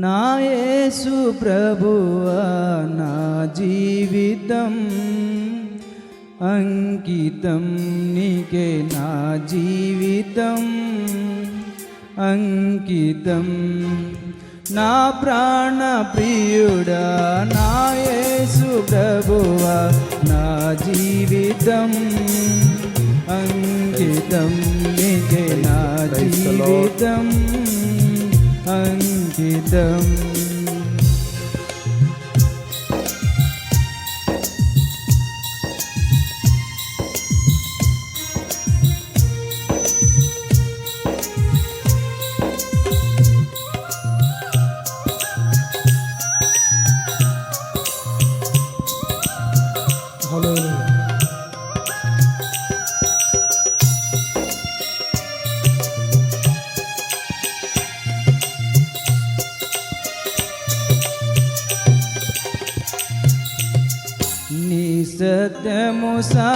నా యేసు ప్రభువా నా జీవితం అంకితం నీకే నా జీవితం అంకితం నా ప్రాణ ప్రియుడా నా యేసు ప్రభువా నా జీవితం అంకితం నీకే నా. జీవితం అంకితం సత్యము సమాజములో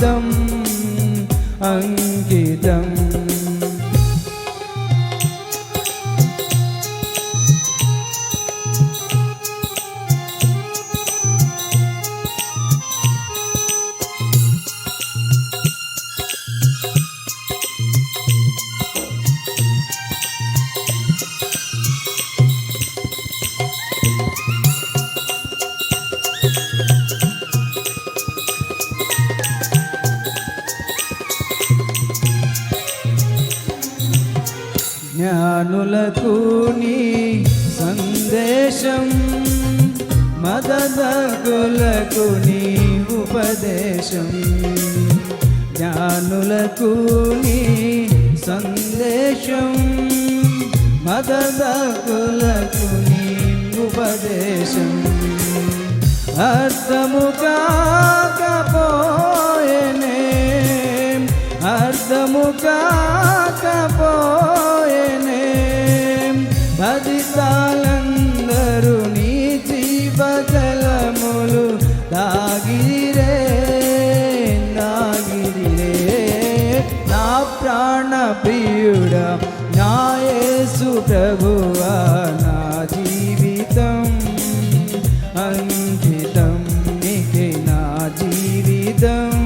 జీవితం అంకితం జ్ఞానులకు నీ సందేశం మదదకులకు నీ ఉపదేశం. జ్ఞానులకు నీ సందేశం మదదకులకు నీ ఉపదేశం. అర్థము కాకపోయేనే అర్థము కాకపోయేనే. భజితాలందరూ నీ జీవజలములు దాగిరే నాగిరిరే నా ప్రాణ ప్రియుడ నా ప్రభువా నా జీవితం అంకితం. నీకే నా జీవితం.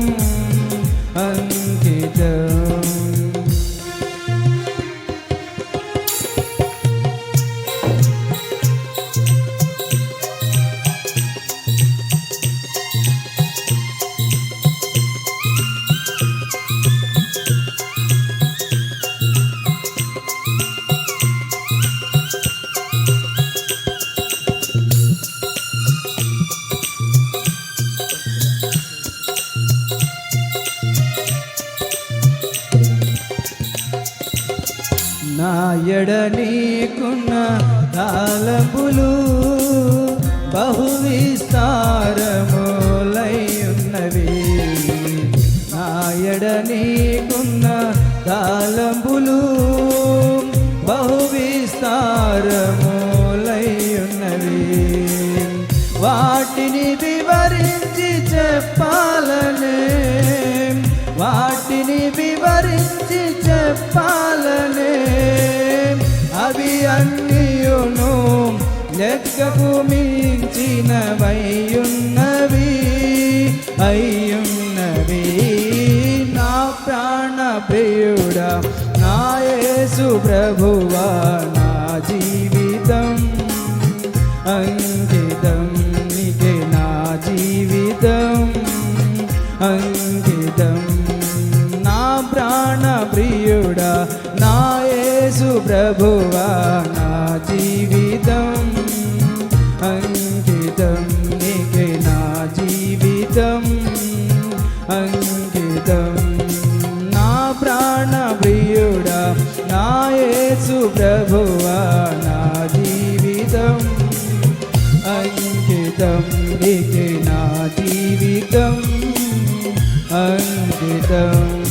నా ఎడ నీకున్న తాళములు బహు విస్తారములయ్యున్నవి నా ఎడ నీకున్న తాళంబులు బహు విస్తారములయ్యున్నవి వాటిని వివరించి చెప్పాలనే వాటిని వివరించి చెప్పాలి అన్నియును లెక్కకు మించినవయ్యున్నవి అయ్యున్నవి. నా ప్రాణ ప్రియుడ నా యేసు ప్రభువా. ప్రభువా నా జీవితం. అంకితం నీకే నా జీవితం. అంకితం నా ప్రాణ ప్రియుడా నా యేసు ప్రభువా నా జీవితం. అంకితం నీకే నా జీవితం. అంకితం